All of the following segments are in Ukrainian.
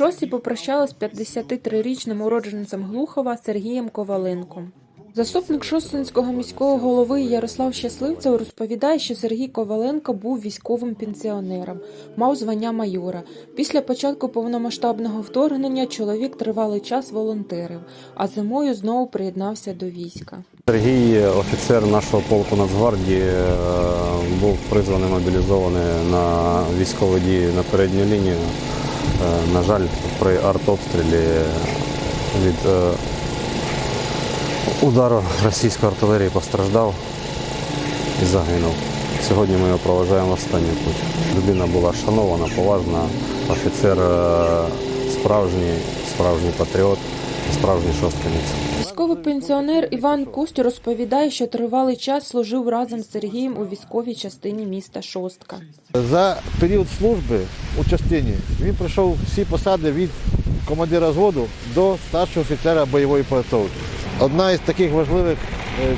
Шосі попрощалась з 53-річним уродженцем Глухова Сергієм Коваленком. Заступник Шостинського міського голови Ярослав Щасливцев розповідає, що Сергій Коваленко був військовим пенсіонером, мав звання майора. Після початку повномасштабного вторгнення чоловік тривалий час волонтерив, а зимою знову приєднався до війська. Сергій, офіцер нашого полку Нацгвардії, е, був призваний мобілізований на військові дії на передню лінію. Е, На жаль, при артобстрілі від е, удару російської артилерії постраждав і загинув. Сьогодні ми його проважаємо в останній путь. Людина була шанована, поважна, офіцер е, справжній, справжній патріот, справжній шосткинець. Військовий пенсіонер Іван Кусть розповідає, що тривалий час служив разом з Сергієм у військовій частині міста Шостка. За період служби у частині він пройшов всі посади від командира зводу до старшого офіцера бойової підготовки. Одна із таких важливих е,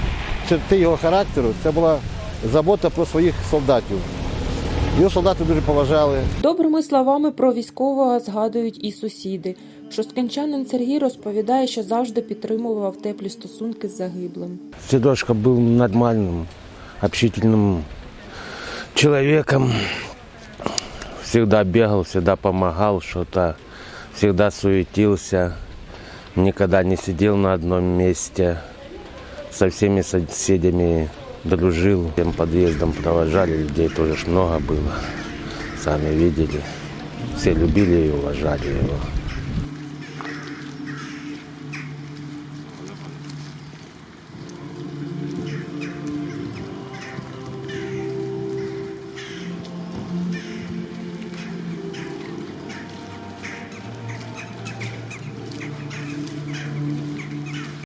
черти його характеру це була забота про своїх солдатів. Його солдати дуже поважали. Добрими словами про військового згадують і сусіди. Шосткинчанин Сергій розповідає, що завжди підтримував теплі стосунки з загиблим. Дедушка был нормальным, общительным человеком. Всегда бегал, всегда помогал что-то, всегда суетился, никогда не сидел на одном месте. Со всеми соседями дружил. Всем подъездом провожали, людей тоже много было. Сами видели. Все любили и уважали его.